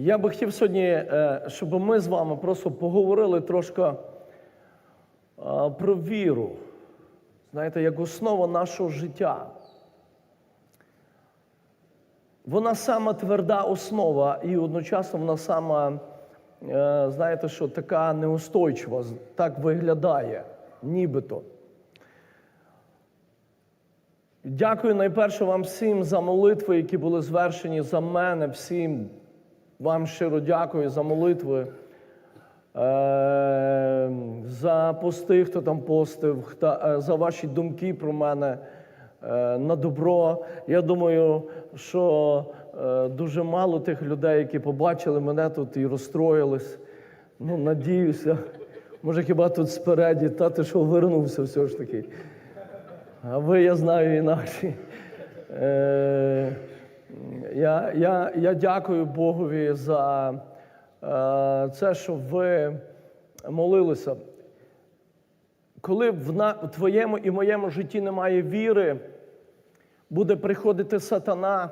Я би хотів сьогодні, е, щоб ми з вами просто поговорили трошки е, про віру. Знаєте, як основа нашого життя. Вона сама тверда основа, і одночасно вона сама, е, знаєте, що така неустойчива, так виглядає, нібито. Дякую найперше вам всім за молитви, які були звершені за мене, всім вам щиро дякую за молитви, е, за пости, хто там постив, е, за ваші думки про мене е, на добро. Я думаю, що дуже мало тих людей, які побачили мене тут і розстроїлись. Ну, надіюся, може хіба тут спереді, та ти що вернувся все ж таки. А ви, я знаю, інакші. Я, я, я дякую Богові за е, це, що ви молилися. Коли в, на, в твоєму і моєму житті немає віри, буде приходити сатана,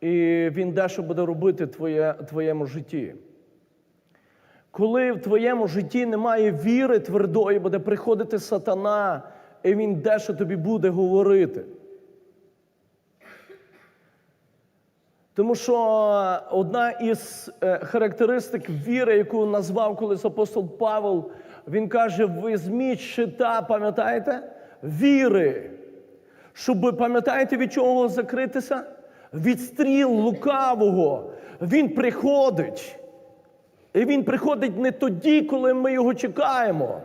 і він дещо буде робити твоє, твоєму житті. Коли в твоєму житті немає віри твердої, буде приходити сатана, і він дещо тобі буде говорити. Тому що одна із е, характеристик віри, яку назвав колись апостол Павел, він каже: візьміть щита, пам'ятаєте? Віри. Щоб пам'ятаєте, від чого закритися? Від стріл лукавого. Він приходить. І він приходить не тоді, коли ми його чекаємо.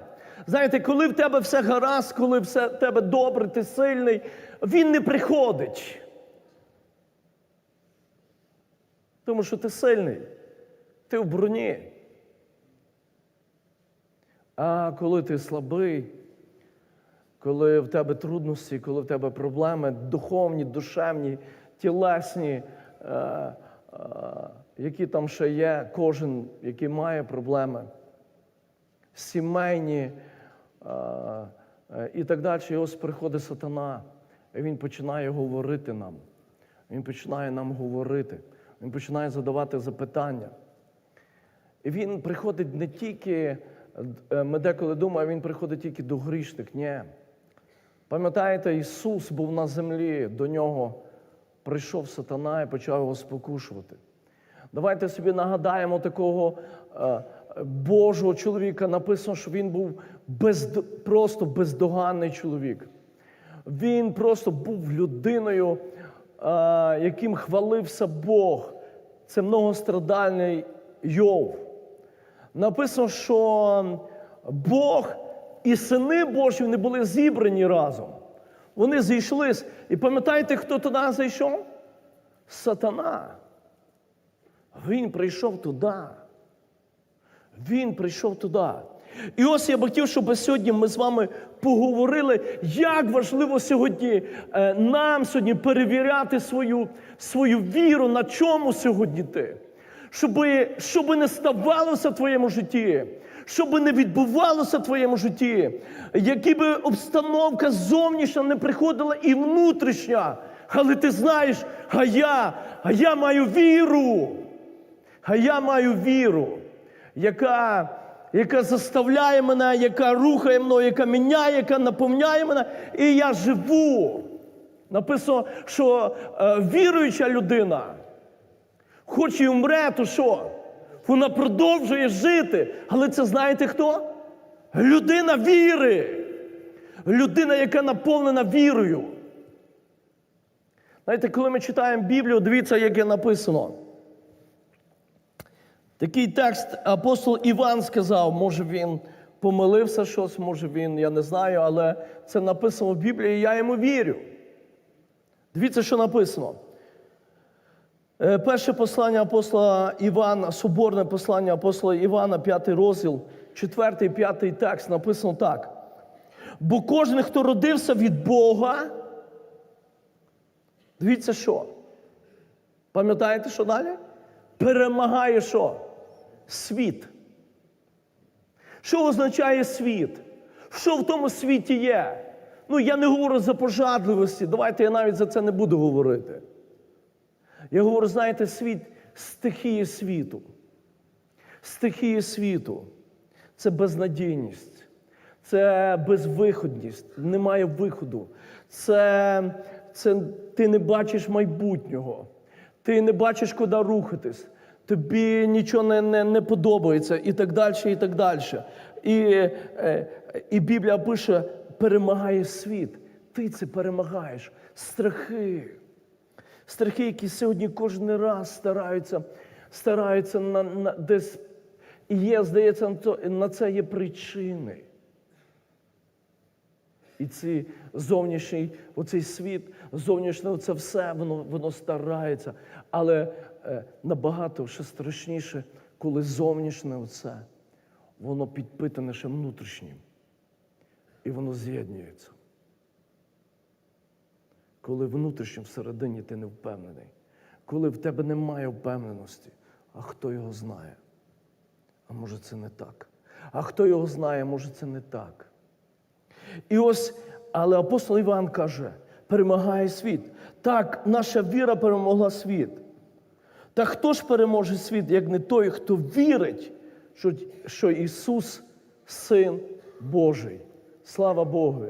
Знаєте, коли в тебе все гаразд, коли все в тебе добре, ти сильний, він не приходить. Тому що ти сильний, ти в броні. А коли ти слабий, коли в тебе трудності, коли в тебе проблеми духовні, душевні, тілесні, е, е, які там ще є, кожен, який має проблеми, сімейні е, е, і так далі, і ось приходить сатана, і він починає говорити нам. Він починає нам говорити. Він починає задавати запитання. І він приходить не тільки, е, ми деколи думаємо, він приходить тільки до грішних. Ні. Пам'ятаєте, Ісус був на землі, до нього прийшов сатана і почав його спокушувати. Давайте собі нагадаємо такого е, Божого чоловіка. Написано, що він був без, просто бездоганний чоловік. Він просто був людиною, яким хвалився Бог. Це многострадальний Йов. Написано, що Бог і сини Божі вони були зібрані разом. Вони зійшлись. І пам'ятаєте, хто туди зайшов? Сатана. Він прийшов туди. Він прийшов туди. І ось я би хотів, щоб сьогодні ми з вами поговорили, як важливо сьогодні е, нам сьогодні перевіряти свою, свою віру, на чому сьогодні ти. Щоб, щоб не ставалося в твоєму житті, щоб не відбувалося в твоєму житті, які би обстановка зовнішня не приходила і внутрішня. Але ти знаєш, а я, а я маю віру. А я маю віру, яка яка заставляє мене, яка рухає мною, яка міняє, яка наповняє мене, і я живу. Написано, що е, віруюча людина, хоч і умре, то що? Вона продовжує жити. Але це знаєте хто? Людина віри. Людина, яка наповнена вірою. Знаєте, коли ми читаємо Біблію, дивіться, яке написано. Такий текст апостол Іван сказав, може він помилився щось, може він, я не знаю, але це написано в Біблії, і я йому вірю. Дивіться, що написано. Е, Перше послання апостола Івана, соборне послання апостола Івана, п'ятий розділ, четвертий, п'ятий текст написано так. Бо кожен, хто родився від Бога, дивіться що? Пам'ятаєте, що далі? Перемагає що? Світ. Що означає світ? Що в тому світі є? Ну, я не говорю за пожадливості. Давайте я навіть за це не буду говорити. Я говорю, знаєте, світ, стихії світу. Стихії світу це безнадійність, це безвиходність, немає виходу. Це, це ти не бачиш майбутнього, ти не бачиш, куди рухатись, тобі нічого не, не, не подобається і так далі, і так далі. І, е, і Біблія пише: перемагає світ. Ти це перемагаєш. Страхи. Страхи, які сьогодні кожен раз стараються, стараються на, на десь. Є, здається, на то- на це є причини. І ці зовнішній, оцей світ, зовнішнє це все, воно, воно старається. Але набагато ще страшніше, коли зовнішнє оце, воно підпитане ще внутрішнім. І воно з'єднується. Коли внутрішньо всередині ти не впевнений, коли в тебе немає впевненості, а хто його знає? А може це не так? А хто його знає, може це не так. І ось, але апостол Іван каже: перемагає світ. Так, наша віра перемогла світ. Та хто ж переможе світ, як не той, хто вірить, що, що Ісус Син Божий. Слава Богу.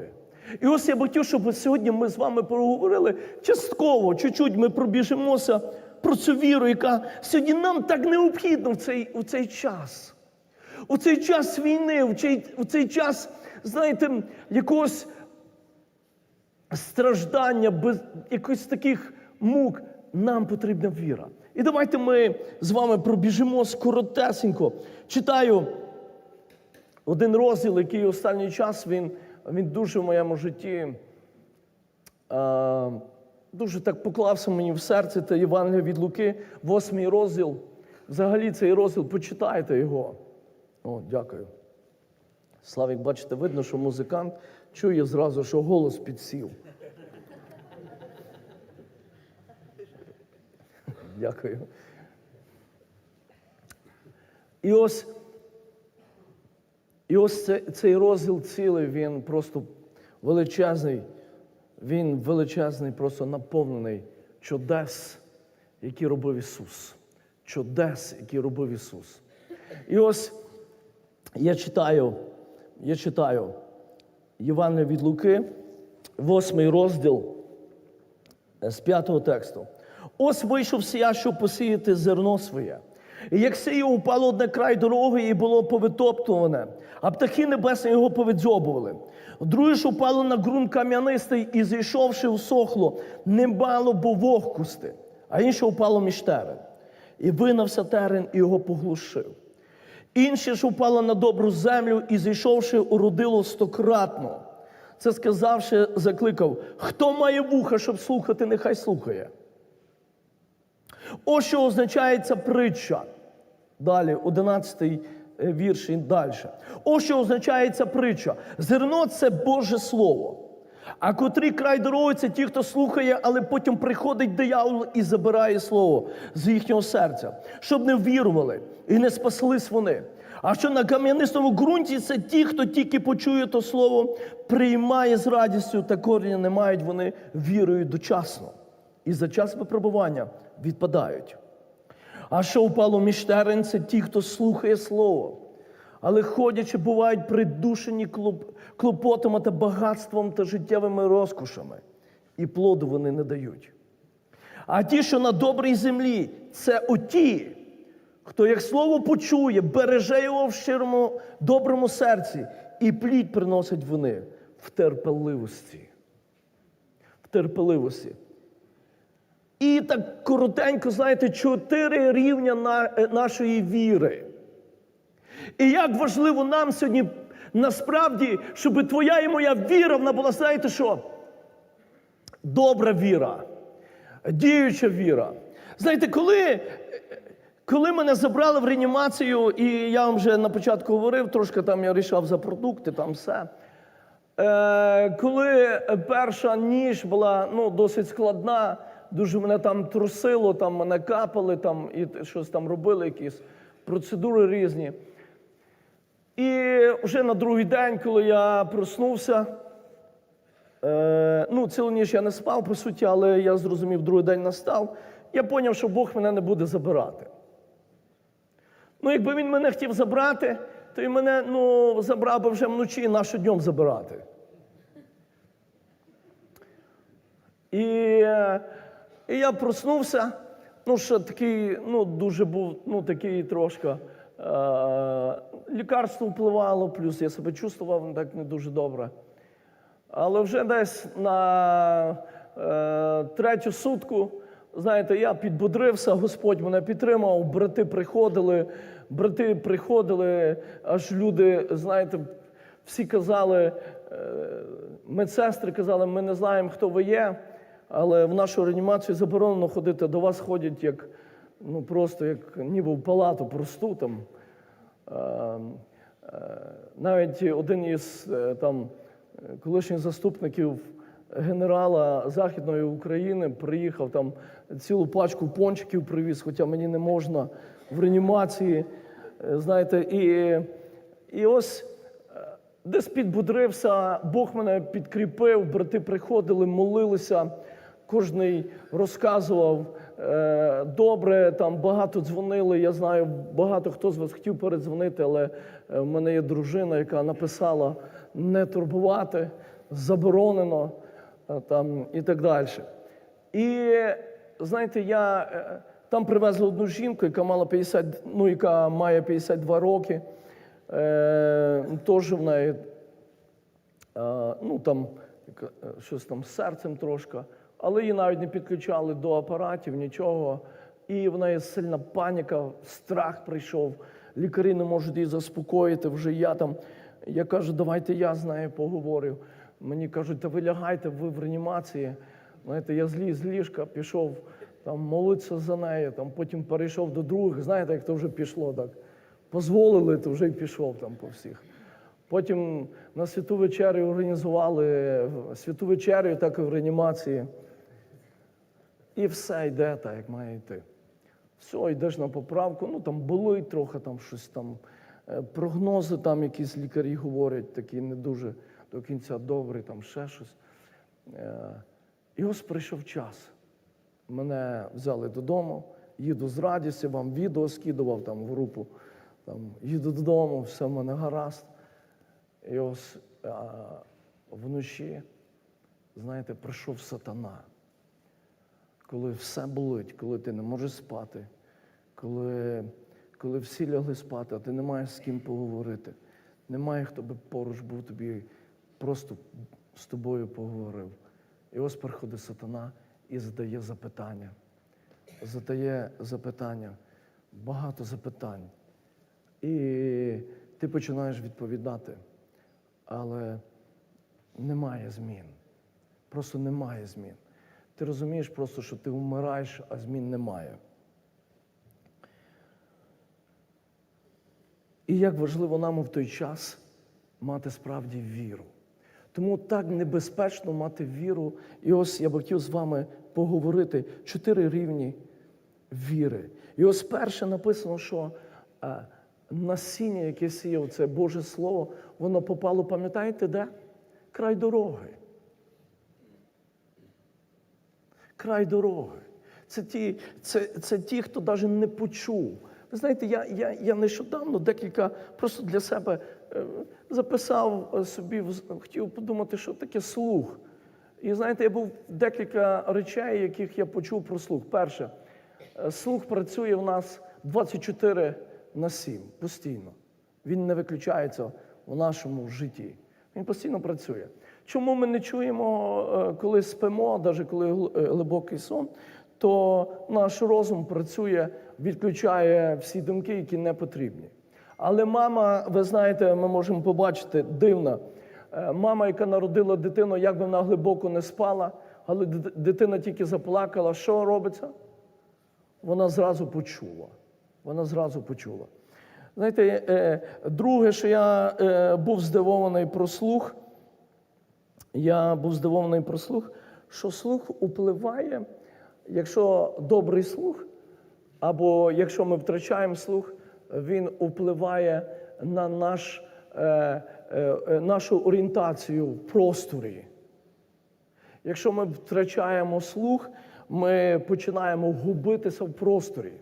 І ось я хотів, щоб сьогодні ми з вами проговорили частково, чуть-чуть ми пробіжимося про цю віру, яка сьогодні нам так необхідна в цей, в цей час. У цей час війни, в цей, в цей час, знаєте, якогось страждання, без якихось таких мук, нам потрібна віра. І давайте ми з вами пробіжимо скоротесенько. Читаю один розділ, який останній час він, він дуже в моєму житті е, дуже так поклався мені в серце. Це Євангелія від Луки, восьмий розділ. Взагалі цей розділ, почитайте його. О, дякую. Славік, бачите, видно, що музикант чує зразу, що голос підсів. Дякую. І ось, і ось це- цей розділ цілий, він просто величезний, він величезний, просто наповнений чудес, які робив Ісус. Чудес, які робив Ісус. І ось я читаю, я читаю Євангелія від Луки, восьмий розділ е, з п'ятого тексту. Ось вийшов сія, щоб посіяти зерно своє. І як сіє упало одне край дороги і було повитоптуване, а птахи небесні його повидзьобували. Друге ж упало на ґрунт кам'янистий і, зійшовши всохло, не мало бо вогкости, а інше упало між терен. І винався терен і його поглушив. Інше ж упало на добру землю і, зійшовши, уродило стократно. Це сказавши, закликав: хто має вуха, щоб слухати, нехай слухає. Ось що означає ця притча. Далі, 11 вірш і далі. Ось що означає ця притча. Зерно це Боже Слово. А котрий край дороги це ті, хто слухає, але потім приходить диявол і забирає слово з їхнього серця, щоб не вірували і не спаслись вони. А що на кам'янистому ґрунті це ті, хто тільки почує то слово, приймає з радістю, та коріння не мають вони вірою дочасно. І за час випробування відпадають. А що впало між терен, це ті, хто слухає слово, але ходячи, бувають придушені клопотами та багатством та життєвими розкошами, і плоду вони не дають. А ті, що на добрій землі, це оті, хто як слово почує, береже його в щирому доброму серці, і плід приносять вони в терпеливості. В терпеливості. І так коротенько, знаєте, чотири рівня е, нашої віри. І як важливо нам сьогодні насправді, щоб твоя і моя віра вона була, знаєте що? Добра віра, діюча віра. Знаєте, коли, коли мене забрали в реанімацію, і я вам вже на початку говорив, трошки там я рішав за продукти, там все. Е, коли перша ніж була ну, досить складна, дуже мене там трусило, там мене капали, там, і щось там робили, якісь процедури різні. І вже на другий день, коли я проснувся, е, ну, цілу ніч я не спав, по суті, але я зрозумів, другий день настав. я зрозумів, що Бог мене не буде забирати. Ну, якби він мене хотів забрати, то він мене ну, забрав би вже вночі, нащо днем забирати. І, е, і я проснувся, ну, ще такий, ну, дуже був, ну, такий трошки. Е, лікарство впливало, плюс я себе чувствував так не дуже добре. Але вже десь на е, третю сутку, знаєте, я підбудрився, Господь мене підтримав, брати приходили, брати приходили, аж люди, знаєте, всі казали, е, медсестри казали, ми не знаємо, хто ви є, але в нашу реанімацію заборонено ходити. До вас ходять як, ну просто як ніби в палату просту там. Е, е, Навіть один із е, там колишніх заступників генерала Західної України приїхав там цілу пачку пончиків привіз, хоча мені не можна в реанімації. Е, Знаєте, і, і ось десь підбудрився, Бог мене підкріпив, брати приходили, молилися. Кожний розказував е, добре, там багато дзвонили. Я знаю, багато хто з вас хотів передзвонити, але е, в мене є дружина, яка написала не турбувати, заборонено е, там, і так далі. І знаєте, я е, там привезли одну жінку, яка мала 50, ну, яка має 52 роки. Е, теж в неї Е, ну там щось там з серцем трошки, але її навіть не підключали до апаратів, нічого. І в неї сильна паніка, страх прийшов. Лікарі не можуть її заспокоїти. Вже я там. Я кажу, давайте я з нею поговорю. Мені кажуть, та ви лягайте, ви в реанімації. Знаєте, я зліз з ліжка, пішов там молитися за нею, там потім перейшов до других. Знаєте, як то вже пішло так. Позволили, то вже й пішов там по всіх. Потім на святу вечерю організували святу вечерю, так і в реанімації. І все йде так, як має йти. Все, йдеш на поправку, ну там болить трохи, там щось там, е, прогнози там якісь лікарі говорять, такі не дуже до кінця добрі, там ще щось. Е, І ось прийшов час. Мене взяли додому, їду з радістю, вам відео скидував там в групу. Там, їду додому, все в мене гаразд. І ось а, вночі, знаєте, прийшов сатана. Коли все болить, коли ти не можеш спати, коли, коли всі лягли спати, а ти не маєш з ким поговорити. Немає, хто би поруч був тобі, просто з тобою поговорив. І ось приходить сатана і задає запитання. Задає запитання, багато запитань. І ти починаєш відповідати, але немає змін. Просто немає змін. Ти розумієш просто, що ти вмираєш, а змін немає. І як важливо нам в той час мати справді віру. Тому так небезпечно мати віру. І ось я б хотів з вами поговорити чотири рівні віри. І ось перше написано, що е, насіння, яке сіяв, це Боже Слово, воно попало, пам'ятаєте, де? Край дороги. Край дороги. Це ті, це, це ті, хто навіть не почув. Ви знаєте, я, я, я нещодавно декілька просто для себе е, записав е, собі, хотів подумати, що таке слух. І знаєте, я був декілька речей, яких я почув про слух. Перше, е, слух працює в нас 24 на 7, постійно. Він не виключається в нашому житті. Він постійно працює. Чому ми не чуємо, е, коли спимо, навіть коли е, глибокий сон, то наш розум працює, відключає всі думки, які не потрібні. Але мама, ви знаєте, ми можемо побачити дивна. Е, Мама, яка народила дитину, як би вона глибоко не спала, але дитина тільки заплакала, що робиться? Вона зразу почула. Вона зразу почула. Знаєте, е, друге, що я е, був здивований про слух, я був здивований про слух, що слух впливає, якщо добрий слух, або якщо ми втрачаємо слух, він впливає на наш, е, е, е, нашу орієнтацію в просторі. Якщо ми втрачаємо слух, ми починаємо губитися в просторі.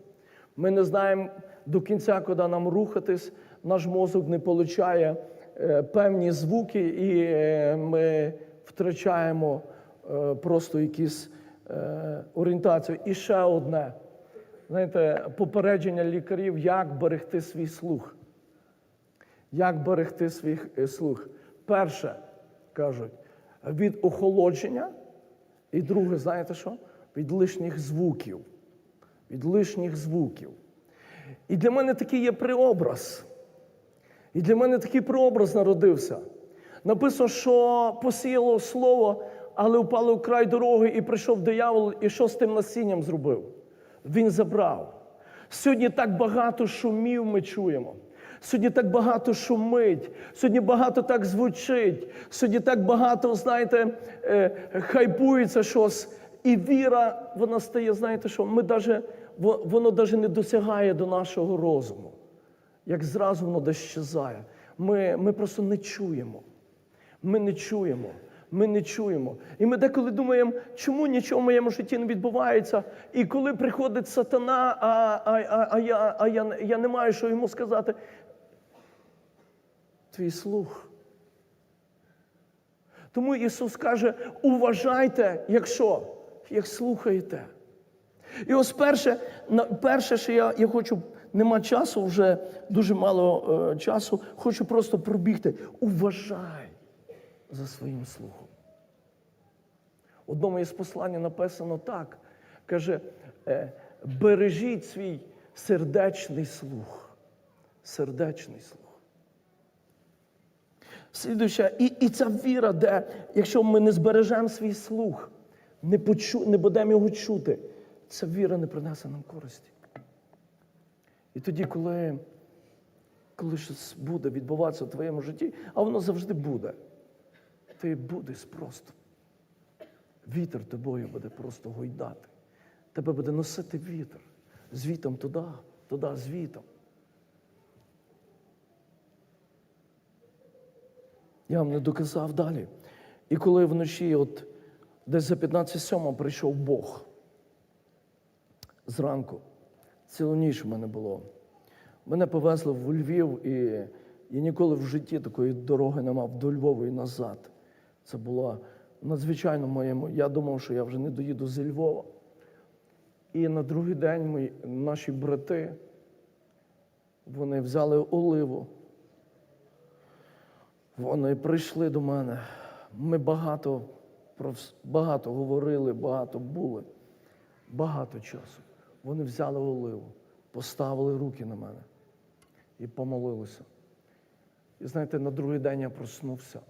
Ми не знаємо до кінця, куди нам рухатись. Наш мозок не получає е, певні звуки, і е, ми втрачаємо е, просто якісь орієнтацію. І ще одне. Знаєте, попередження лікарів, як берегти свій слух. Як берегти свій слух? Перше, кажуть, від охолодження, і друге, знаєте що? Від лишніх звуків. Від лишніх звуків. І для мене такий є преобраз. І для мене такий преобраз народився. Написано, що посіяло слово, але впало в край дороги, і прийшов диявол, і що з тим насінням зробив? Він забрав. Сьогодні так багато шумів ми чуємо. Сьогодні так багато шумить, сьогодні багато так звучить, сьогодні так багато, знаєте, е, хайпується щось. І віра, вона стає, знаєте що, ми во- воно навіть не досягає до нашого розуму. Як зразу воно десь щезає. Ми, ми просто не чуємо. Ми не чуємо. Ми не чуємо. І ми деколи думаємо, чому нічого в моєму житті не відбувається. І коли приходить сатана, а, а, а, а, я, а я, я не маю що йому сказати. Твій слух. Тому Ісус каже: уважайте, якщо, як слухаєте. І ось перше, перше, що я, я хочу, нема часу, вже дуже мало е, часу, хочу просто пробігти. Уважай за своїм слухом. Одному із послань написано так: каже, е, бережіть свій сердечний слух. Сердечний слух. Слідуюча, і, і ця віра, де якщо ми не збережемо свій слух, не, почу, не будемо його чути, ця віра не принесе нам користі. І тоді, коли, коли щось буде відбуватися в твоєму житті, а воно завжди буде, ти будеш просто. Вітер тобою буде просто гойдати. Тебе буде носити вітер. Звітом туди, туди, звітом. Я вам не доказав далі. І коли вночі, от десь за 15 сьома прийшов Бог зранку, цілу ніч в мене було. Мене повезли в Львів, і я ніколи в житті такої дороги не мав до Львова і назад. Це було надзвичайно моєму. Я думав, що я вже не доїду зі Львова. І на другий день мої, наші брати, вони взяли оливу. Вони прийшли до мене. Ми багато, багато говорили, багато були, багато часу. Вони взяли оливу, поставили руки на мене і помолилися. І знаєте, на другий день я проснувся.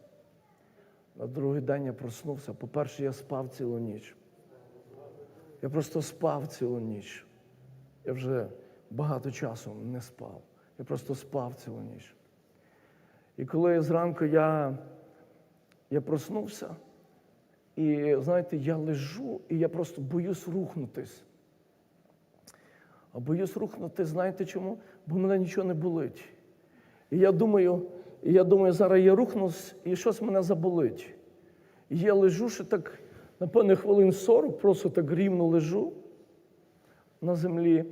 На другий день я проснувся. По-перше, я спав цілу ніч. Я просто спав цілу ніч. Я вже багато часу не спав. Я просто спав цілу ніч. І коли зранку я, я проснувся, і знаєте, я лежу, і я просто боюсь рухнутись. А боюсь рухнути, знаєте чому? Бо мене нічого не болить. І я думаю, і я думаю, зараз я рухнусь, і щось мене заболить. І я лежу ще так, напевне, хвилин 40, просто так рівно лежу на землі,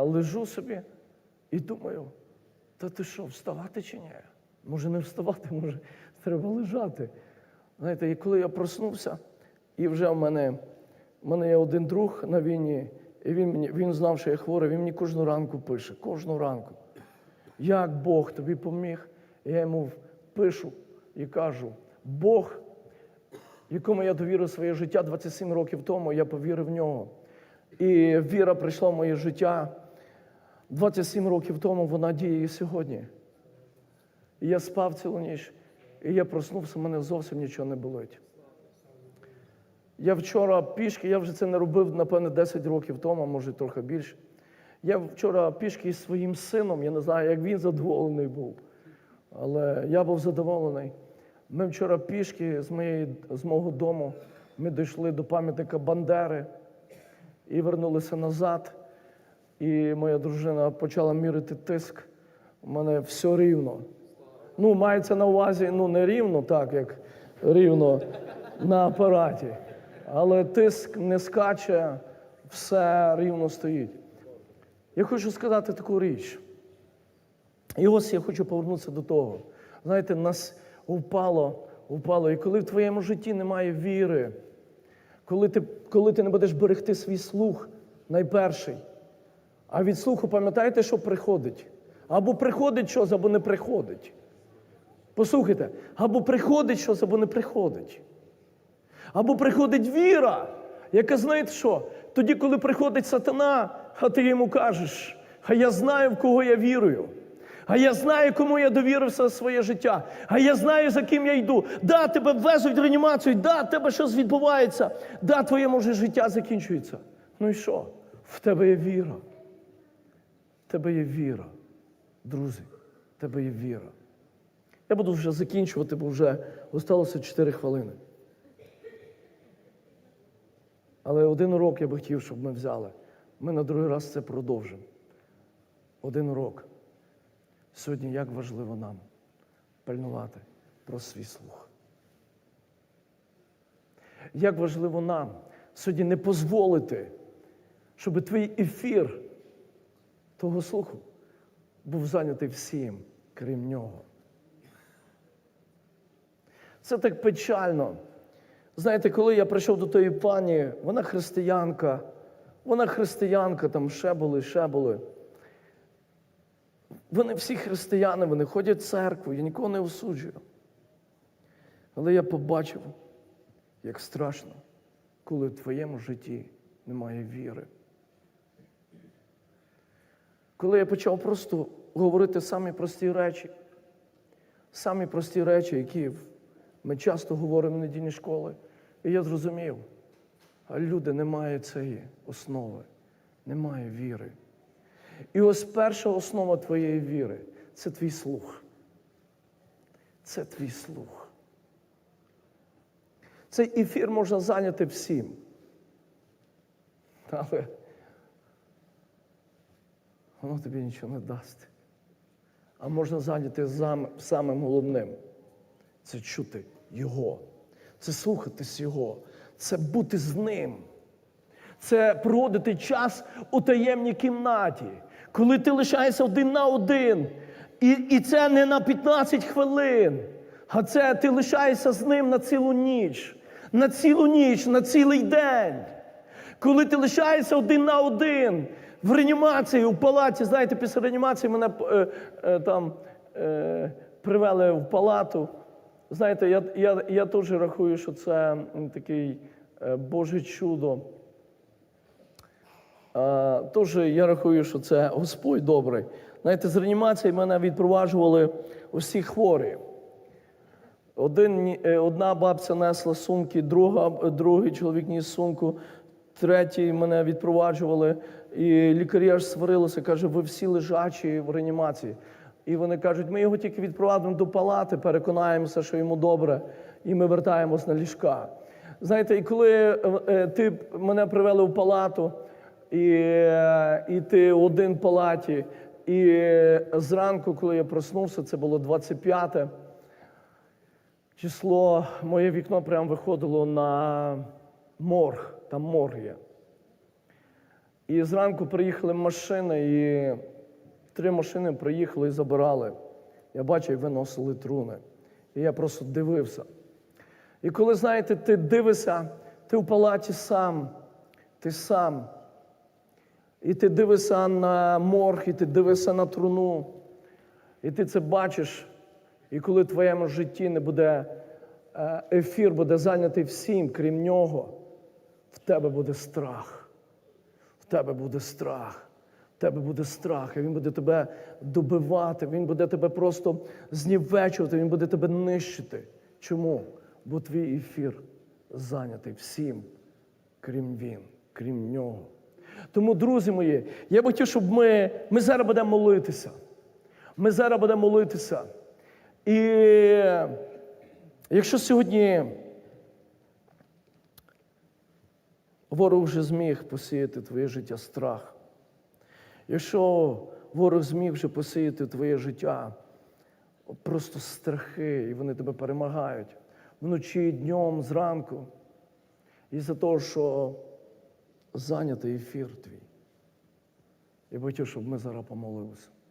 лежу собі і думаю, та ти що, вставати чи ні? Може не вставати, може треба лежати. Знаєте, і коли я проснувся, і вже в мене, в мене є один друг на війні, і він, мені, він знав, що я хворий, він мені кожну ранку пише, кожну ранку. Як Бог тобі поміг? Я йому пишу і кажу, Бог, якому я довірив своє життя 27 років тому, я повірив в нього. І віра прийшла в моє життя 27 років тому, вона діє і сьогодні. І я спав цілу ніч, і я проснувся, мене зовсім нічого не болить. Я вчора пішки, я вже це не робив, напевно, 10 років тому, може трохи більше. Я вчора пішки із своїм сином, я не знаю, як він задоволений був, але я був задоволений. Ми вчора пішки з, моєї, з мого дому, ми дійшли до пам'ятника Бандери і вернулися назад. І моя дружина почала мірити тиск. У мене все рівно. Ну, мається на увазі, ну не рівно, так, як рівно на апараті. Але тиск не скаче, все рівно стоїть. Я хочу сказати таку річ. І ось я хочу повернутися до того. Знаєте, нас впало, впало. І коли в твоєму житті немає віри, коли ти, коли ти не будеш берегти свій слух найперший, а від слуху пам'ятаєте, що приходить? Або приходить щось, або не приходить. Послухайте, або приходить щось, або не приходить. Або приходить віра, яка знаєте що? Тоді, коли приходить сатана, а ти йому кажеш, а я знаю, в кого я вірую. А я знаю, кому я довірився своє життя. А я знаю, за ким я йду. Да, тебе везуть в реанімацію, да, тебе щось відбувається. Да, твоє може життя закінчується. Ну і що? В тебе є віра. В тебе є віра. Друзі, в тебе є віра. Я буду вже закінчувати, бо вже залишилося 4 хвилини. Але один урок я би хотів, щоб ми взяли. Ми на другий раз це продовжимо. Один урок. Сьогодні як важливо нам пильнувати про свій слух. Як важливо нам сьогодні не дозволити, щоб твій ефір того слуху був зайнятий всім, крім нього. Це так печально. Знаєте, коли я прийшов до тої пані, вона християнка, вона християнка, там ще були, ще були. Вони всі християни, вони ходять в церкву, я нікого не осуджую. Але я побачив, як страшно, коли в твоєму житті немає віри. Коли я почав просто говорити самі прості речі, самі прості речі, які ми часто говоримо в недільні школи, і я зрозумів, а люди не мають цієї основи, немає віри. І ось перша основа твоєї віри це твій слух. Це твій слух. Цей ефір можна зайняти всім. Але воно тобі нічого не дасть. А можна зайняти самим головним це чути Його, це слухатись Його, це бути з ним. Це проводити час у таємній кімнаті, коли ти лишаєшся один на один. І, і це не на 15 хвилин, а це ти лишаєшся з ним на цілу ніч, на цілу ніч, на цілий день. Коли ти лишаєшся один на один в реанімації, у палаті, знаєте, після реанімації мене е, е, там е, привели в палату. Знаєте, я, я, я теж рахую, що це такий е, Боже чудо. А, Тож я рахую, що це Господь добрий. Знаєте, з реанімації мене відпроваджували усі хворі. Один, е, одна бабця несла сумки, друга, другий чоловік ніс сумку, третій мене відпроваджували. І лікарі аж сварилися, каже, ви всі лежачі в реанімації. І вони кажуть, ми його тільки відпровадимо до палати, переконаємося, що йому добре, і ми вертаємось на ліжка. Знаєте, і коли е, е, ти мене привели в палату, і, е, і ти один в палаті, і зранку, коли я проснувся, це було 25 число, моє вікно прямо виходило на морг, там морг є. І зранку приїхали машини, і три машини приїхали і забирали. Я бачив, як виносили труни. І я просто дивився. І коли, знаєте, ти дивишся, ти в палаті сам, ти сам. І ти дивишся на морг, і ти дивишся на труну. І ти це бачиш. І коли в твоєму житті не буде е, ефір, буде зайнятий всім, крім нього, в тебе буде страх. В тебе буде страх. Тебе буде страх, і він буде тебе добивати, він буде тебе просто знівечувати, він буде тебе нищити. Чому? Бо твій ефір зайнятий всім, крім він, крім нього. Тому, друзі мої, я б хотів, щоб ми, ми зараз будемо молитися. Ми зараз будемо молитися. І якщо сьогодні ворог вже зміг посіяти твоє життя страх, якщо ворог зміг вже посіяти твоє життя просто страхи, і вони тебе перемагають вночі, днем, зранку. І за того, що зайнятий ефір твій. Я хотів, щоб ми зараз помолилися.